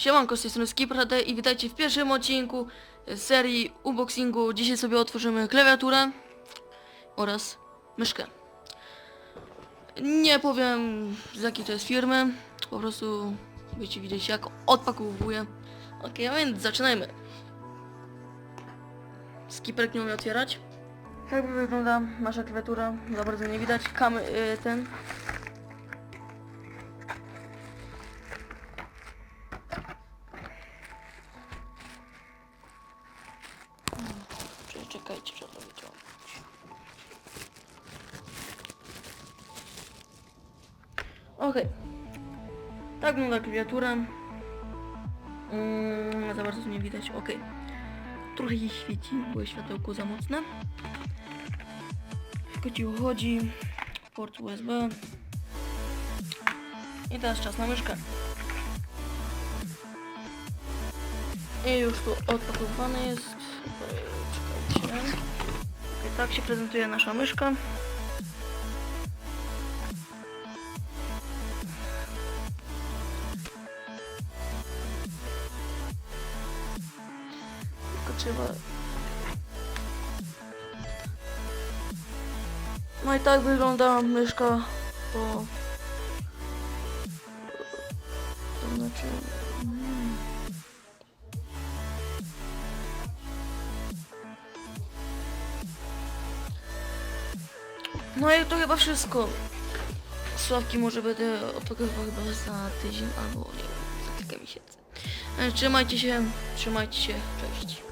Siemanko, z tej strony i witajcie w pierwszym odcinku serii unboxingu. Dzisiaj sobie otworzymy klawiaturę oraz myszkę. Nie powiem z jakiej to jest firmy, po prostu będziecie widzieć jak odpakowuję. Ok, a więc zaczynajmy. Skiperek nie umie otwierać. Jak wygląda nasza klawiatura? Za bardzo nie widać. Kam y, ten Czyli czekajcie, że to wyciągnąć. Okej. Tak wygląda klawiatura. Mm, za bardzo nie widać. Okej. Trochę jej świeci, bo światełko za mocne. Tylko ci uchodzi. Port USB. I teraz czas na myszkę. I już tu odpakowywane jest. Czekajcie. I tak się prezentuje nasza myszka. Tylko trzeba... No i tak wygląda myszka po... To znaczy... No i to chyba wszystko. Sławki może będę opakowywał chyba za tydzień albo nie wiem, za kilka miesięcy. E, trzymajcie się, trzymajcie się, cześć.